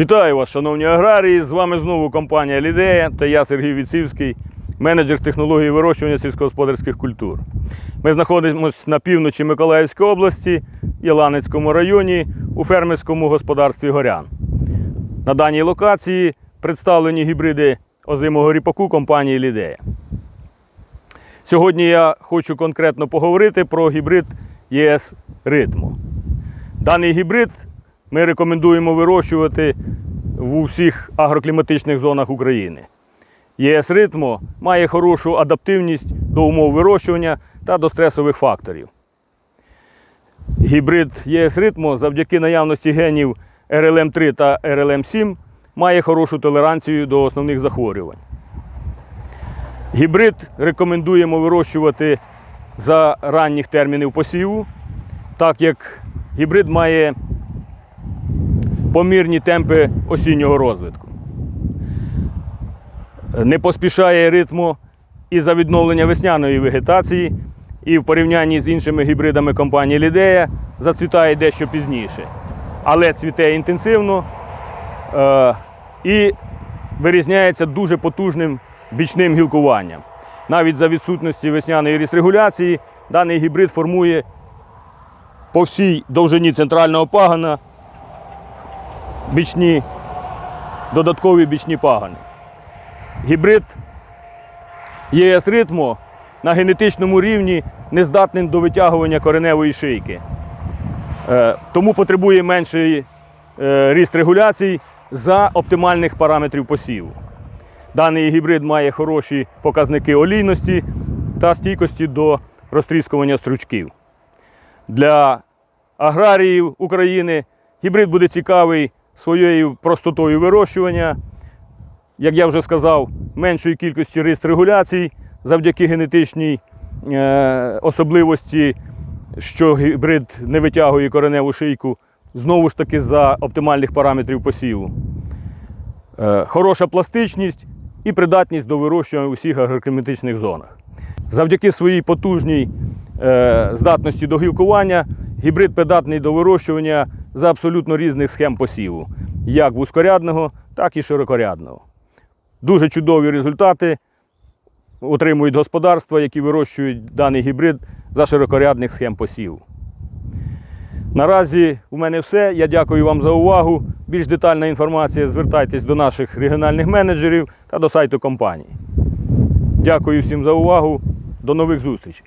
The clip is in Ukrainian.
Вітаю вас, шановні аграрії! З вами знову компанія Лідея та я Сергій Віцівський, менеджер з технології вирощування сільськогосподарських культур. Ми знаходимося на півночі Миколаївської області, Єланецькому районі у фермерському господарстві Горян. На даній локації представлені гібриди озимого ріпаку компанії Лідея. Сьогодні я хочу конкретно поговорити про гібрид ЄС Ритмо. Даний гібрид ми рекомендуємо вирощувати в усіх агрокліматичних зонах України. ЄС Ритмо має хорошу адаптивність до умов вирощування та до стресових факторів. Гібрид ЄС Ритмо завдяки наявності генів РЛМ3 та РЛМ7 має хорошу толеранцію до основних захворювань. Гібрид рекомендуємо вирощувати за ранніх термінів посіву, так як гібрид має помірні темпи осіннього розвитку. Не поспішає ритму і за відновлення весняної вегетації, і в порівнянні з іншими гібридами компанії Лідея зацвітає дещо пізніше. Але цвіте інтенсивно е, і вирізняється дуже потужним бічним гілкуванням. Навіть за відсутності весняної рістрегуляції даний гібрид формує по всій довжині центрального пагана бічні, додаткові бічні пагани. Гібрид ЄС ритмо на генетичному рівні не здатним до витягування кореневої шийки. Е, Тому потребує менший е, ріст регуляцій за оптимальних параметрів посіву. Даний гібрид має хороші показники олійності та стійкості до розтріскування стручків. Для аграріїв України гібрид буде цікавий своєю простотою вирощування, як я вже сказав, меншою кількістю рист регуляцій завдяки генетичній е, особливості, що гібрид не витягує кореневу шийку, знову ж таки за оптимальних параметрів посіву. Е, хороша пластичність і придатність до вирощування у всіх агрокліматичних зонах. Завдяки своїй потужній е, здатності до гілкування гібрид придатний до вирощування за абсолютно різних схем посіву, як вузькорядного, так і широкорядного. Дуже чудові результати отримують господарства, які вирощують даний гібрид за широкорядних схем посіву. Наразі у мене все. Я дякую вам за увагу. Більш детальна інформація звертайтесь до наших регіональних менеджерів та до сайту компанії. Дякую всім за увагу. До нових зустрічей.